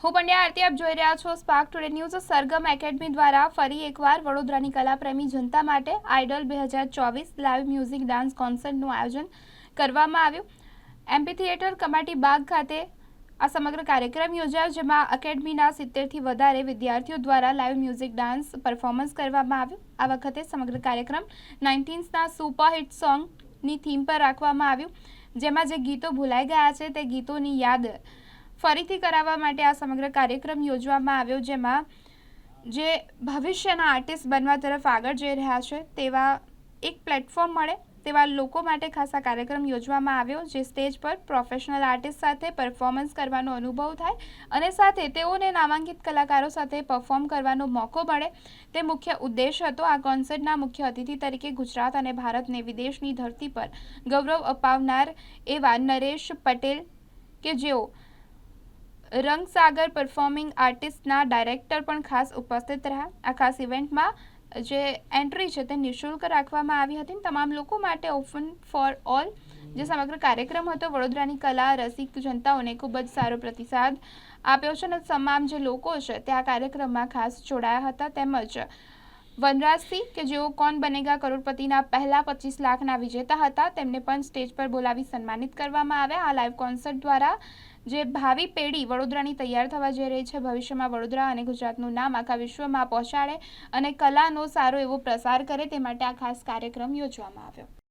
હું પંડ્યા આરતી, આપ જોઈ રહ્યા છો spark today news Sargam academy દ્વારા ફરી એકવાર વડોદરાની કલાપ્રેમી જનતા માટે આઇડલ બે હજાર ચોવીસ લાઈવ મ્યુઝિક ડાન્સ કોન્સર્ટનું આયોજન કરવામાં આવ્યું. એમપી થિયેટર કમાટી બાગ ખાતે આ સમગ્ર કાર્યક્રમ યોજાયો, જેમાં એકેડમીના સિત્તેરથી વધારે વિદ્યાર્થીઓ દ્વારા લાઈવ મ્યુઝિક ડાન્સ પરફોર્મન્સ કરવામાં આવ્યું. આ વખતે સમગ્ર કાર્યક્રમ નાઇન્ટીન્સના સુપરહિટ સોંગની થીમ પર રાખવામાં આવ્યું, જેમાં જે ગીતો ભૂલાઈ ગયા છે તે ગીતોની યાદ ફરીથી કરાવવા માટે આ સમગ્ર કાર્યક્રમ યોજવામાં આવ્યો, જેમાં જે ભવિષ્યના આર્ટિસ્ટ બનવા તરફ આગળ જઈ રહ્યા છે, તેવા એક પ્લેટફોર્મ મળે, તેવા લોકો માટે ખાસ કાર્યક્રમ યોજવામાં આવ્યો, જે સ્ટેજ પર પ્રોફેશનલ આર્ટિસ્ટ સાથે પરફોર્મન્સ કરવાનો અનુભવ થાય અને સાથે તેઓને નામાંકિત કલાકારો સાથે પરફોર્મ કરવાનો મોકો મળે. તે મુખ્ય ઉદ્દેશ હતો આ કોન્સર્ટના મુખ્ય અતિથિ તરીકે ગુજરાત અને ભારતને વિદેશની ધરતી પર ગૌરવ અપાવનાર એવા નરેશ પટેલ કે જેઓ રંગસાગર પરફોર્મિંગ આર્ટિસ્ટના ડાયરેક્ટર પણ ખાસ ઉપસ્થિત રહ્યા. આ ખાસ ઇવેન્ટમાં જે એન્ટ્રી છે તે નિઃશુલ્ક રાખવામાં આવી હતી તમામ લોકો માટે ઓપન ફોર ઓલ જે સમગ્ર કાર્યક્રમ હતો, વડોદરાની કલા, રસિક જનતાઓને ખૂબ જ સારો પ્રતિસાદ આપ્યો છે અને તમામ જે લોકો છે તે આ કાર્યક્રમમાં ખાસ જોડાયા હતા. તેમજ વનરાજસિંહ, કે જેઓ કોણ બનેગા કરોડપતિના પહેલા પચીસ લાખના વિજેતા હતા, તેમને પણ સ્ટેજ પર બોલાવી સન્માનિત કરવામાં આવ્યા. આ લાઈવ કોન્સર્ટ દ્વારા જે ભાવિ પેઢી વડોદરાની તૈયાર થવા જઈ રહી છે, ભવિષ્યમાં વડોદરા અને ગુજરાતનું નામ આખા વિશ્વમાં પહોંચાડે અને કલાનો સારો એવો પ્રસાર કરે, તે માટે આ ખાસ કાર્યક્રમ યોજવામાં આવ્યો.